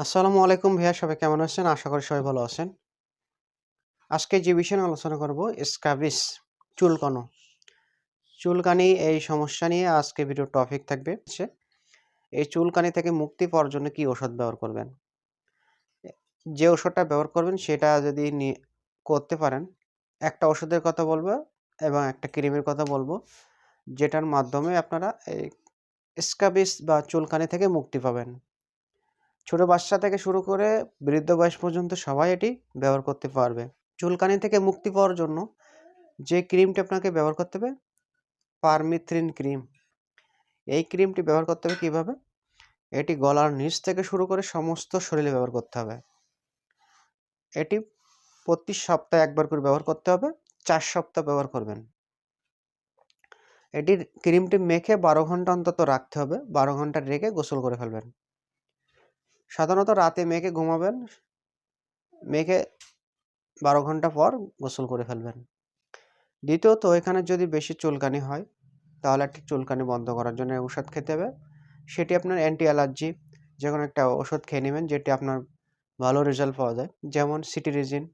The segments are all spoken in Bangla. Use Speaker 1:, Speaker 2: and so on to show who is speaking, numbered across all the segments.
Speaker 1: আসসালামু আলাইকুম ভাইয়া সবাই কেমন আছেন? আশা করি সবাই ভালো আছেন। আজকে যে বিষয় আলোচনা করব স্ক্যাবিস চুলকানো। চুলকানি এই সমস্যা নিয়ে আজকে ভিডিওর টপিক থাকবে এই চুলকানি থেকে মুক্তি পাওয়ার জন্য কি ওষুধ ব্যবহার করবেন? যে ওষুধটা ব্যবহার করবেন সেটা যদি করতে পারেন, একটা ওষুধের কথা বলব এবং একটা ক্রিমের কথা বলব, যেটার মাধ্যমে আপনারা এই স্ক্যাবিস বা চুলকানি থেকে মুক্তি পাবেন। ছোট বাচ্চা থেকে শুরু করে বৃদ্ধ বয়স পর্যন্ত সবাই এটি ব্যবহার করতে পারবে। চুলকানি থেকে মুক্তি পাওয়ার জন্য যে ক্রিমটি আপনাকে ব্যবহার করতে হবে, পারমিথ্রিন ক্রিম। এই ক্রিমটি ব্যবহার করতে হবে কীভাবে? এটি গলার নিচ থেকে শুরু করে সমস্ত শরীরে ব্যবহার করতে হবে। এটি প্রতি সপ্তাহে একবার করে ব্যবহার করতে হবে, চার সপ্তাহ ব্যবহার করবেন। এটির ক্রিমটি মেখে ১২ ঘণ্টা অন্তত রাখতে হবে। ১২ ঘণ্টা রেখে গোসল করে ফেলবেন। সাধারণত রাতে মেখে ঘুমাবেন। মেখে ১২ ঘণ্টা পর গোসল করে ফেলবেন। দ্বিতীয়ত এখানে যদি বেশি চুলকানি হয়, তাহলে একটি চুলকানি বন্ধ করার জন্য ঔষধ খেতে হবে। সেটি আপনার অ্যান্টি অ্যালার্জি যে কোনো একটা ওষুধ খেয়ে নেবেন যেটি আপনার ভালো রেজাল্ট পাওয়া যায়। যেমন সিটিরিজিন।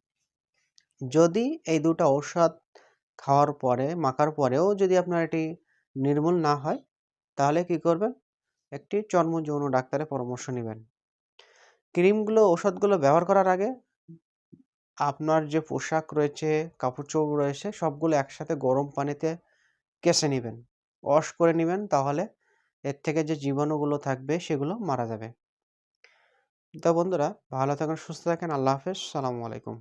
Speaker 1: যদি এই ২ টা ঔষধ খাওয়ার পরে, মাখার পরেও যদি আপনার এটি নির্মূল না হয়, তাহলে কি করবেন? একটি চর্ম যৌন ডাক্তারের পরামর্শ নিবেন। ক্রিমগুলো, ওষুধগুলো ব্যবহার করার আগে আপনার যে পোশাক রয়েছে, কাপড়-চোপড় রয়েছে সবগুলো একসাথে গরম পানিতে কেসে নেবেন ওয়াশ করে নেবেন তাহলে এর থেকে যে জীবাণুগুলো থাকবে সেগুলো মারা যাবে। তো বন্ধুরা ভালো থাকেন সুস্থ থাকেন। আল্লাহ হাফেজ। সালামু আলাইকুম।